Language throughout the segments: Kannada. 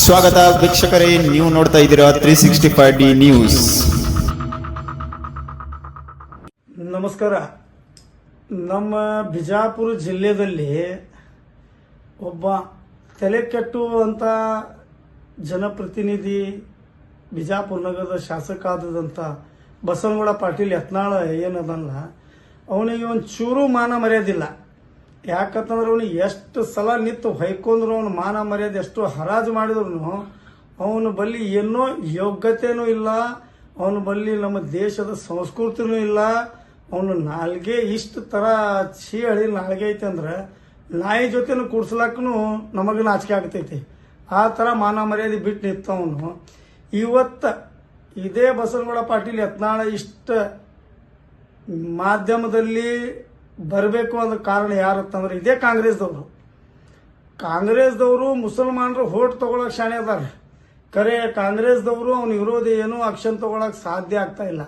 ಸ್ವಾಗತ ವೀಕ್ಷಕರೇ, ನೀವು ನೋಡ್ತಾ ಇದ್ದೀರಾ three sixty five D news ನಮಸ್ಕಾರ. ನಮ್ಮ ಬಿಜಾಪುರ ಜಿಲ್ಲೆಯಲ್ಲಿ ಒಬ್ಬ ತಲೆ ಕೆಟ್ಟುವಂಥ ಜನಪ್ರತಿನಿಧಿ, ಬಿಜಾಪುರ ನಗರದ ಶಾಸಕ ಆದದಂಥ ಬಸವನಗೌಡ ಪಾಟೀಲ್ ಯತ್ನಾಳ ಏನದಲ್ಲ, ಅವನಿಗೆ ಒಂದು ಚೂರು ಮಾನ ಮರ್ಯಾದಿಲ್ಲ. ಯಾಕಂತಂದ್ರೆ ಅವನು ಎಷ್ಟು ಸಲ ನಿಂತು ಹೊಯ್ಕೊಂಡ್ರು ಅವನು ಮಾನ ಮರ್ಯಾದೆ ಎಷ್ಟು ಹರಾಜು ಮಾಡಿದ್ರು ಅವನು ಬಲ್ಲಿ ಏನೋ ಯೋಗ್ಯತೆನೂ ಇಲ್ಲ, ಅವನು ಬಲ್ಲಿ ನಮ್ಮ ದೇಶದ ಸಂಸ್ಕೃತಿನೂ ಇಲ್ಲ, ಅವನು ನಾಲ್ಗೆ ಇಷ್ಟು ಥರ ಚೀಳಿ ನಾಲ್ಗೆ ಐತೆ ಅಂದ್ರೆ, ನಾಯಿ ಜೊತೆನೂ ಕೂಡ್ಸ್ಲಾಕನು ನಮಗೆ ನಾಚಿಕೆ ಆಗ್ತೈತಿ. ಆ ಥರ ಮಾನ ಮರ್ಯಾದೆ ಬಿಟ್ಟು ನಿಂತವನು ಇವತ್ತ ಇದೇ ಬಸವನಗೌಡ ಪಾಟೀಲ್ ಯತ್ನಾಳ ಇಷ್ಟ ಮಾಧ್ಯಮದಲ್ಲಿ ಬರಬೇಕು ಅನ್ನೋ ಕಾರಣ ಯಾರು ಅಂತಂದ್ರೆ ಇದೇ ಕಾಂಗ್ರೆಸ್ದವರು. ಕಾಂಗ್ರೆಸ್ದವರು ಮುಸಲ್ಮಾನರು ಹೋಟ್ ತಗೊಳಕ್ ಶಾಣೆ ಅದಾರ. ಕರೆ ಕಾಂಗ್ರೆಸ್ದವರು ಅವನ ವಿರೋಧ ಏನೂ ಆಕ್ಷನ್ ತಗೊಳಕ್ ಸಾಧ್ಯ ಆಗ್ತಾ ಇಲ್ಲ.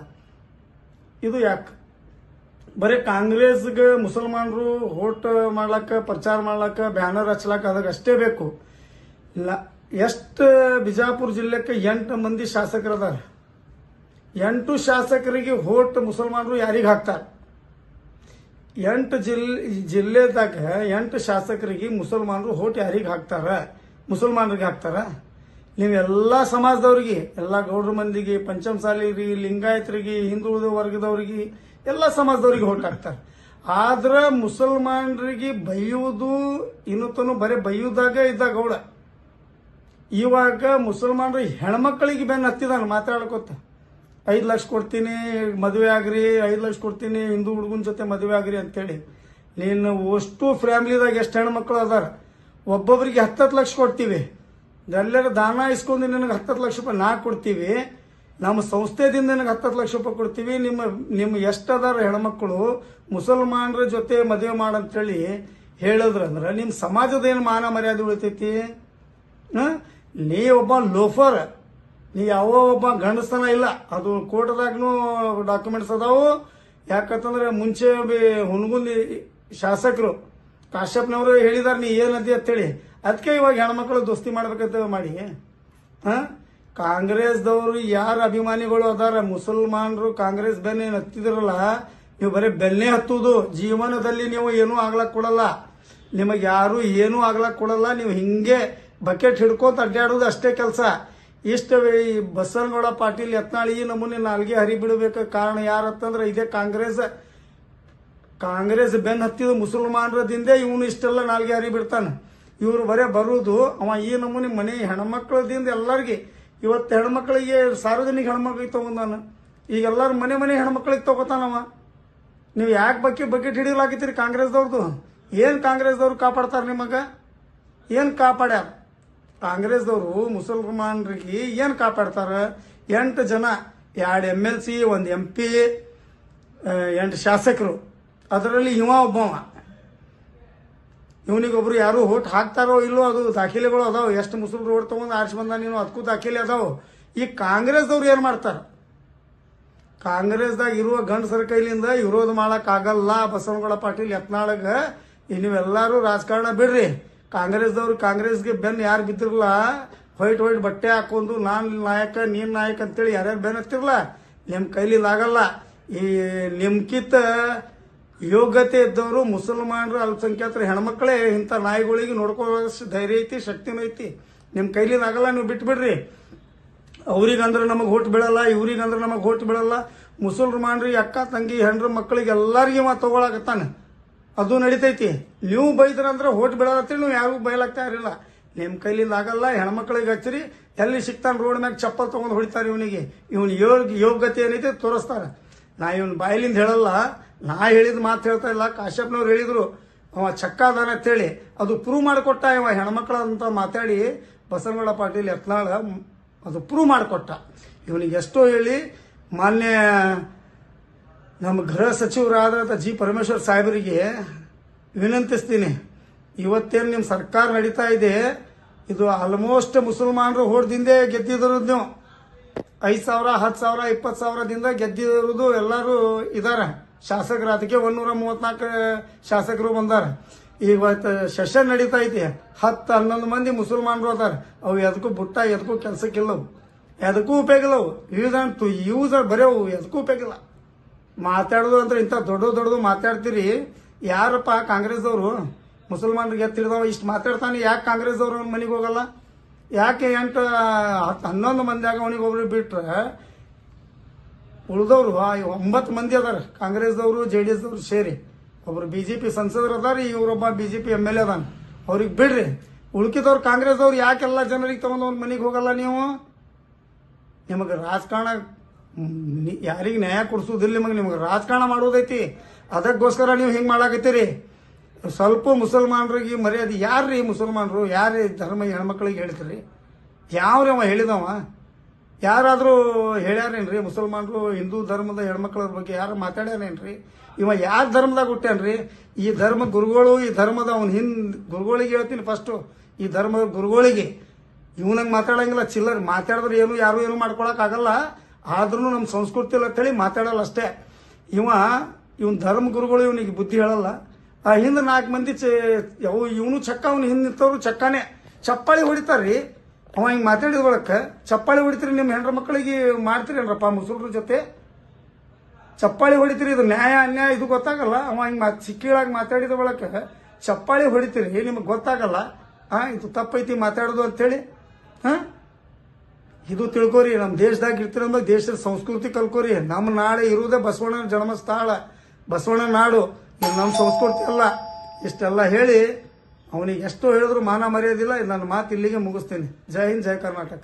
ಇದು ಯಾಕೆ? ಬರೀ ಕಾಂಗ್ರೆಸ್ಗೆ ಮುಸಲ್ಮಾನರು ಹೋಟ್ ಮಾಡ್ಲಕ್ಕ, ಪ್ರಚಾರ ಮಾಡ್ಲಕ್ಕ, ಬ್ಯಾನರ್ ಹಚ್ಲಕ್ಕ ಅದಕ್ಕೆ ಅಷ್ಟೇ ಬೇಕು. ಇಲ್ಲ, ಎಷ್ಟು ಬಿಜಾಪುರ ಜಿಲ್ಲೆಕ್ಕೆ ಎಂಟು ಮಂದಿ ಶಾಸಕರು ಅದಾರ ಎಂಟು ಶಾಸಕರಿಗೆ ಹೋಟ್ ಮುಸಲ್ಮಾನರು ಯಾರಿಗೆ ಹಾಕ್ತಾರೆ? ಎಂಟು ಜಿಲ್ ಜಿಲ್ಲೆದಾಗ ಎಂಟು ಶಾಸಕರಿಗೆ ಮುಸಲ್ಮಾನರು ಹೋಟ್ ಯಾರಿಗೆ ಹಾಕ್ತಾರ? ಮುಸಲ್ಮಾನರಿಗೆ ಹಾಕ್ತಾರ? ಎಲ್ಲ ಸಮಾಜದವ್ರಿಗೆ, ಎಲ್ಲ ಗೌಡ್ರ ಮಂದಿಗೆ ಪಂಚಮಸಾಲಿಗೆ ಲಿಂಗಾಯತರಿಗೆ, ಹಿಂದುಳಿದ ವರ್ಗದವ್ರಿಗೆ ಎಲ್ಲ ಸಮಾಜದವ್ರಿಗೆ ಹೋಟ್ ಹಾಕ್ತಾರೆ. ಆದ್ರೆ ಮುಸಲ್ಮಾನರಿಗೆ ಬೈಯುವುದು ಇನ್ನೂ ಬರೀ ಬೈಯುವುದಾಗ ಇದ್ದ ಗೌಡ. ಇವಾಗ ಮುಸಲ್ಮಾನರು ಹೆಣ್ಮಕ್ಳಿಗೆ ಬೆನ್ನು ಹತ್ತಿದಾನ ಮಾತಾಡ್ಕೊತ. ಐದು ಲಕ್ಷ ಕೊಡ್ತೀನಿ, ಮದುವೆ ಆಗ್ರಿ, ಐದು ಲಕ್ಷ ಕೊಡ್ತೀನಿ, ಹಿಂದೂ ಹುಡುಗನ ಜೊತೆ ಮದುವೆ ಆಗ್ರಿ ಅಂತೇಳಿ. ನೀನು ಅಷ್ಟು ಫ್ಯಾಮಿಲಿದಾಗ ಎಷ್ಟು ಹೆಣ್ಮಕ್ಳು ಅದಾರ? ಒಬ್ಬೊಬ್ರಿಗೆ ಹತ್ತತ್ತು ಲಕ್ಷ ಕೊಡ್ತೀವಿ. ಎಲ್ಲರ ದಾನ ಇಸ್ಕೊಂಡು ನಿನಗೆ ಹತ್ತತ್ತು ಲಕ್ಷ ರೂಪಾಯಿ ನಾ ಕೊಡ್ತೀವಿ. ನಮ್ಮ ಸಂಸ್ಥೆದಿಂದ ನಿನಗೆ ಹತ್ತತ್ತು ಲಕ್ಷ ರೂಪಾಯಿ ಕೊಡ್ತೀವಿ. ನಿಮ್ಮ ನಿಮ್ಮ ಎಷ್ಟು ಅದಾರ ಹೆಣ್ಮಕ್ಳು ಮುಸಲ್ಮಾನರ ಜೊತೆ ಮದುವೆ ಮಾಡಂತೇಳಿ ಹೇಳಿದ್ರಂದ್ರೆ ನಿಮ್ಮ ಸಮಾಜದ ಏನು ಮಾನ ಮರ್ಯಾದೆ ಉಳಿತೈತಿ? ನೀ ಒಬ್ಬ ಲೋಫರ್. ನೀ ಯಾವ ಒಬ್ಬ ಗಂಡಸ್ತನ ಇಲ್ಲ. ಅದು ಕೋರ್ಟ್ದಾಗ್ನು ಡಾಕ್ಯುಮೆಂಟ್ಸ್ ಅದಾವು. ಯಾಕಂತಂದ್ರೆ ಮುಂಚೆ ಬಿ- ಹುನಗುಂದಿ ಶಾಸಕರು ಕಾಶ್ಯಪ್ನವರು ಹೇಳಿದಾರೆ, ನೀ ಏನದಿ ಅಂತೇಳಿ ಅದಕ್ಕೆ ಇವಾಗ ಹೆಣ್ಮಕ್ಳು ದೋಸ್ತಿ ಮಾಡ್ಬೇಕಂತ ಮಾಡಿ. ಹಾಂ? ಕಾಂಗ್ರೆಸ್ದವರು ಯಾರು ಅಭಿಮಾನಿಗಳು ಅದಾರ? ಮುಸಲ್ಮಾನರು ಕಾಂಗ್ರೆಸ್ ಬೆನ್ನೆ ಹತ್ತಿದ್ರಲ್ಲ, ನೀವು ಬರೀ ಬೆನ್ನೆ ಹತ್ತುವುದು ಜೀವನದಲ್ಲಿ ನೀವು ಏನೂ ಆಗ್ಲಕ್ ಕೊಡಲ್ಲ. ನಿಮಗೆ ಯಾರು ಏನೂ ಆಗ್ಲಕ್ ಕೊಡಲ್ಲ. ನೀವು ಹಿಂಗೆ ಬಕೆಟ್ ಹಿಡ್ಕೊತ ಅಡ್ಡಾಡೋದು ಅಷ್ಟೇ ಕೆಲಸ. ಇಷ್ಟು ಈ ಬಸವನಗೌಡ ಪಾಟೀಲ್ ಯತ್ನಾಳ್ ಈ ನಮೂನೆ ನಾಲ್ಗೆ ಹರಿ ಬಿಡಬೇಕು ಕಾರಣ ಯಾರತ್ತಂದ್ರೆ ಇದೇ ಕಾಂಗ್ರೆಸ್. ಕಾಂಗ್ರೆಸ್ ಬೆನ್ ಹತ್ತಿದ ಮುಸಲ್ಮಾನರದಿಂದ ಇವನು ಇಷ್ಟೆಲ್ಲ ನಾಲ್ಗೆ ಹರಿ ಬಿಡ್ತಾನೆ ಇವ್ರು ಬರೇ ಬರುವುದು ಅವ ಈ ನಮೂನೆ ಮನೆ ಹೆಣ್ಮಕ್ಳದಿಂದ ಎಲ್ಲರಿಗೆ. ಇವತ್ತು ಹೆಣ್ಮಕ್ಳಿಗೆ ಸಾರ್ವಜನಿಕ ಹೆಣ್ಮಕ್ಳಿಗೆ ತಗೊಂಡಾನ. ಈಗ ಎಲ್ಲರೂ ಮನೆ ಮನೆ ಹೆಣ್ಮಕ್ಳಿಗೆ ಅವ. ನೀವು ಯಾಕೆ ಬಗ್ಗೆ ಬಕೆಟ್ ಹಿಡಿಯಲಾಗಿತ್ತೀರಿ ಕಾಂಗ್ರೆಸ್ದವ್ರದ್ದು ಏನು ಕಾಂಗ್ರೆಸ್ದವ್ರು ಕಾಪಾಡ್ತಾರೆ ನಿಮಗೆ? ಏನು ಕಾಪಾಡ್ಯಾರ? ಕಾಂಗ್ರೆಸ್ದವರು ಮುಸಲ್ಮಾನರಿಗೆ ಏನು ಕಾಪಾಡ್ತಾರೆ? ಎಂಟು ಜನ, ಎರಡು ಎಂ ಎಲ್ ಸಿ, ಒಂದು ಎಂ ಪಿ ಎಂಟು ಶಾಸಕರು. ಅದರಲ್ಲಿ ಇವ ಒಬ್ಬವ. ಇವನಿಗೊಬ್ರು ಯಾರು ಓಟ್ ಹಾಕ್ತಾರೋ ಇಲ್ಲೋ ಅದು ದಾಖಲೆಗಳು ಅದಾವ. ಎಷ್ಟು ಮುಸ್ಲಿಮ್ರು ಓಟ್ ತಗೊಂಡು ಆರಿಸಿ ಬಂದ ನೀನು? ಅದಕ್ಕೂ ದಾಖಲೆ ಅದಾವ. ಈ ಕಾಂಗ್ರೆಸ್ದವ್ರು ಏನು ಮಾಡ್ತಾರೆ? ಕಾಂಗ್ರೆಸ್ದಾಗ ಇರುವ ಗಂಡಸರ ಕೈಲಿಂದ ವಿರೋಧ ಮಾಡೋಕ್ಕಾಗಲ್ಲ ಬಸವನಗೌಡ ಪಾಟೀಲ್ ಯತ್ನಾಳಗ. ನೀವೆಲ್ಲರೂ ರಾಜಕಾರಣ ಬಿಡ್ರಿ. ಕಾಂಗ್ರೆಸ್ದವ್ರು ಕಾಂಗ್ರೆಸ್ಗೆ ಬೆನ್ನು ಯಾರು ಬಿದ್ದಿರಲ್ಲ ವೈಟ್ ವೈಟ್ ಬಟ್ಟೆ ಹಾಕೊಂಡು, ನಾನು ನಾಯಕ, ನೀನ್ ನಾಯಕ ಅಂತೇಳಿ ಯಾರ್ಯಾರು ಬೆನ್ ಹತ್ತಿರಲ್ಲ ನಿಮ್ಮ ಕೈಲಿ ಆಗಲ್ಲ ಈ ನಿಮ್ಕಿತ ಯೋಗ್ಯತೆ ಇದ್ದವರು ಮುಸಲ್ಮಾನರು, ಅಲ್ಪಸಂಖ್ಯಾತರ, ಹೆಣ್ಮಕ್ಳೇ, ಇಂಥ ನಾಯಿಗಳಿಗೆ ನೋಡ್ಕೊಳ್ಳೋ ಧೈರ್ಯ ಐತಿ, ಶಕ್ತಿನೂ ಐತಿ. ನಿಮ್ಮ ಕೈಲಿ ಆಗಲ್ಲ ನೀವು ಬಿಟ್ಬಿಡ್ರಿ. ಅವ್ರಿಗಂದ್ರೆ ನಮಗೆ ಓಟ್ ಬೀಳಲ್ಲ, ಇವ್ರಿಗಂದ್ರೆ ನಮಗೆ ಓಟ್ ಬೀಳಲ್ಲ. ಮುಸಲ್ಮಾನ್ರಿ ಅಕ್ಕ, ತಂಗಿ ಹೆಣ್ಣು ಮಕ್ಕಳಿಗೆ ಎಲ್ಲರಿಗೂ ಮಾತು ತಗೊಳಕತ್ತಾನೆ. ಅದು ನಡಿತೈತಿ. ನೀವು ಬೈದ್ರಂದ್ರೆ ಓಟ್ ಬೀಳತ್ತೇಳಿ ನೀವು ಯಾರಿಗೂ ಬೈಲಾಗ್ತಾ ಇರಲಿಲ್ಲ. ನಿಮ್ಮ ಕೈಲಿಂದ ಆಗಲ್ಲ, ಹೆಣ್ಮಕ್ಳಿಗೆ ಹಚ್ಚಿರಿ, ಎಲ್ಲಿ ಸಿಗ್ತಾನೆ ರೋಡ್ ಮ್ಯಾಗ ಚಪ್ಪಲ್ ತೊಗೊಂಡು ಹೊಡಿತಾರೆ ಇವನಿಗೆ. ಇವನ್ ಯೋಗ, ಯೋಗ್ಯತೆ ಏನೈತೆ ತೋರಿಸ್ತಾರೆ. ನಾ ಇವನ್ ಬಾಯಿಲಿಂದ ಹೇಳಲ್ಲ, ನಾ ಹೇಳಿದ ಮಾತು ಹೇಳ್ತಾ ಇಲ್ಲ, ಕಾಶ್ಯಪ್ನವ್ರು ಹೇಳಿದ್ರು. ಅವ ಚಕ್ಕ ಅಂತ ಅಂತೇಳಿ. ಅದು ಪ್ರೂವ್ ಮಾಡಿಕೊಟ್ಟ ಇವ ಹೆಣ್ಮಕ್ಳ ಅಂತ ಮಾತಾಡಿ, ಬಸವನಗೌಡ ಪಾಟೀಲ್ ಯತ್ನಾಳ ಅದು ಪ್ರೂವ್ ಮಾಡಿಕೊಟ್ಟ. ಇವನಿಗೆ ಎಷ್ಟೋ ಹೇಳಿ ಮಾನ್ಯ ನಮ್ಮ ಗೃಹ ಸಚಿವರಾದ ಜಿ ಪರಮೇಶ್ವರ್ ಸಾಹೇಬರಿಗೆ ವಿನಂತಿಸ್ತೀನಿ. ಇವತ್ತೇನು ನಿಮ್ಮ ಸರ್ಕಾರ ನಡೀತಾ ಇದೆ, ಇದು ಆಲ್ಮೋಸ್ಟ್ ಮುಸಲ್ಮಾನರು ಹೊಡೆದಿಂದ ಗೆದ್ದಿದ್ರು ನೀವು ಐದು ಸಾವಿರ ಹತ್ತು ಸಾವಿರ ಇಪ್ಪತ್ತು ಸಾವಿರದಿಂದ ಗೆದ್ದಿರೋದು ಎಲ್ಲರೂ ಇದ್ದಾರೆ ಶಾಸಕರು, ಅದಕ್ಕೆ ಒಂದೂರ ಮೂವತ್ನಾಲ್ಕು ಶಾಸಕರು ಬಂದಾರ. ಇವತ್ತು ಸೆಷನ್ ನಡೀತಾ ಐತಿ. ಹತ್ತು, ಹನ್ನೊಂದು ಮಂದಿ ಮುಸಲ್ಮಾನರು ಅದಾರ. ಅವು ಎದಕ್ಕೂ ಬುಟ್ಟ ಎದಕ್ಕೂ ಕೆಲಸಕ್ಕಿಲ್ಲವು. ಎದಕ್ಕೂ ಉಪಯೋಗಿಲ್ಲವು ಯೂಸ್ ಅಂತ ಟು ಯೂಸ್ ಬರೆಯವು ಎದಕ್ಕೂ ಉಪಯೋಗ ಇಲ್ಲ. ಮಾತಾಡೋದು ಅಂದ್ರೆ ಇಂಥ ದೊಡ್ಡ ದೊಡ್ಡದು ಮಾತಾಡ್ತೀರಿ. ಯಾರಪ್ಪ ಕಾಂಗ್ರೆಸ್ದವರು ಮುಸಲ್ಮಾನರಿಗೆ ತಿಳಿದವ ಇಷ್ಟು ಮಾತಾಡ್ತಾನೆ. ಯಾಕೆ ಕಾಂಗ್ರೆಸ್ದವ್ರು ಮನೆಗೆ ಹೋಗಲ್ಲ? ಯಾಕೆ ಎಂಟು ಹತ್ತು ಹನ್ನೊಂದು ಮಂದಿಯಾಗ ಅವನಿಗೆ ಒಬ್ರು ಬಿಟ್ರೆ ಉಳಿದವರು ಒಂಬತ್ತು ಮಂದಿ ಅದಾರ. ಕಾಂಗ್ರೆಸ್ದವರು ಜೆ ಡಿ ಎಸ್ದವ್ರು ಸೇರಿ. ಒಬ್ರು ಬಿ ಜೆ ಪಿ ಸಂಸದರು ಅದಾರ, ಇವರೊಬ್ಬ B J P M L A ಅದಾನ. ಅವ್ರಿಗೆ ಬಿಡ್ರಿ. ಉಳ್ಕಿದವ್ರು ಕಾಂಗ್ರೆಸ್ದವ್ರು ಯಾಕೆಲ್ಲ ಜನರಿಗೆ ತಗೊಂಡು ಅವ್ನ ಮನೆಗೆ ಹೋಗಲ್ಲ ನೀವು? ನಿಮಗೆ ರಾಜಕಾರಣ ಯಾರಿಗೆ ನ್ಯಾಯ ಕೊಡಿಸೋದಿಲ್ಲ ನಿಮಗೆ ನಿಮಗೆ ರಾಜಕಾರಣ ಮಾಡೋದೈತಿ. ಅದಕ್ಕೋಸ್ಕರ ನೀವು ಹಿಂಗೆ ಮಾಡಾಕತ್ತೀರಿ. ಸ್ವಲ್ಪ ಮುಸಲ್ಮಾನರಿಗೆ ಮರ್ಯಾದೆ. ಯಾರ್ರೀ ಮುಸಲ್ಮಾನರು? ಯಾರು ಧರ್ಮ ಹೆಣ್ಮಕ್ಳಿಗೆ ಹೇಳ್ತೀರಿ? ಯಾವ್ರಿ ಅವ ಹೇಳಿದವ? ಯಾರಾದರೂ ಹೇಳ್ಯಾರೇನ್ರಿ? ಮುಸಲ್ಮಾನರು, ಹಿಂದೂ ಧರ್ಮದ ಹೆಣ್ಮಕ್ಳ ಬಗ್ಗೆ ಯಾರು ಮಾತಾಡ್ಯಾರೇನ್ರಿ? ಇವ ಯಾವ ಧರ್ಮದಾಗ ಹುಟ್ಟ್ಯಾನ್ರಿ? ಈ ಧರ್ಮ ಗುರುಗಳು, ಈ ಧರ್ಮದ ಅವ್ನ ಹಿಂದ್ ಗುರುಗಳಿಗೆ ಹೇಳ್ತೀನಿ ಫಸ್ಟು ಈ ಧರ್ಮದ ಗುರುಗಳಿಗೆ. ಇವನಂಗೆ ಮಾತಾಡಂಗಿಲ್ಲ. ಚಿಲ್ಲರ್ ಮಾತಾಡಿದ್ರೆ ಏನು, ಯಾರು ಏನು ಮಾಡ್ಕೊಳಕ್ ಆಗಲ್ಲ ಆದ್ರೂ ನಮ್ಮ ಸಂಸ್ಕೃತಿ ಇಲ್ಲ ಅಂತೇಳಿ ಮಾತಾಡಲ್ಲ ಅಷ್ಟೇ. ಇವ, ಇವನ್ ಧರ್ಮ ಗುರುಗಳು ಇವನಿಗೆ ಬುದ್ಧಿ ಹೇಳಲ್ಲ. ಆ ಹಿಂದೆ ನಾಲ್ಕು ಮಂದಿ ಯಾವ ಇವನು ಚಕ್ಕ, ಅವನು ಹಿಂದೆ ನಿಂತವ್ರು ಚಕ್ಕಾನೆ. ಚಪ್ಪಾಳಿ ಹೊಡಿತಾರ್ರಿ. ಅವ ಹಿಂಗೆ ಮಾತಾಡಿದ ಬಳಕ ಚಪ್ಪಾಳಿ ಹೊಡಿತೀರಿ ನಿಮ್ಮ ಹೆಂಡ್ರ ಮಕ್ಕಳಿಗೆ ಮಾಡ್ತೀರೇನ್ರಪ್ಪ ಮುಸುಲ್ರ ಜೊತೆ? ಚಪ್ಪಾಳಿ ಹೊಡಿತೀರಿ, ಇದು ನ್ಯಾಯ, ಅನ್ಯಾಯ, ಇದು ಗೊತ್ತಾಗಲ್ಲ. ಅವ ಹಿಂಗೆ ಮಾ ಸಿಕ್ಕಿಳಾಗಿ ಮಾತಾಡಿದ ಬಳಕ ಚಪ್ಪಾಳಿ ಹೊಡಿತೀರಿ, ನಿಮಗೆ ಗೊತ್ತಾಗಲ್ಲ. ಹಾ ಇದು ತಪ್ಪೈತಿ ಮಾತಾಡೋದು ಅಂತೇಳಿ. ಹಾ? ಇದು ತಿಳ್ಕೊರಿ ನಮ್ಮ ದೇಶದಾಗ ಇರ್ತೀರ ಅಂದ್ರೆ ದೇಶದ ಸಂಸ್ಕೃತಿ ಕಲ್ಕೋರಿ. ನಮ್ಮ ನಾಳೆ ಇರುವುದೇ ಬಸವಣ್ಣನ ಜನ್ಮಸ್ಥಳ. ಬಸವಣ್ಣ ನಾಡು ನಮ್ಮ ಸಂಸ್ಕೃತಿ ಅಲ್ಲ. ಇಷ್ಟೆಲ್ಲ ಹೇಳಿ, ಅವನಿಗೆ ಎಷ್ಟು ಹೇಳಿದ್ರು ಮಾನ ಮರ್ಯಾದಿಲ್ಲ. ನನ್ನ ಮಾತು ಇಲ್ಲಿಗೆ ಮುಗಿಸ್ತೀನಿ. ಜೈ ಹಿಂದ್, ಜೈ ಕರ್ನಾಟಕ.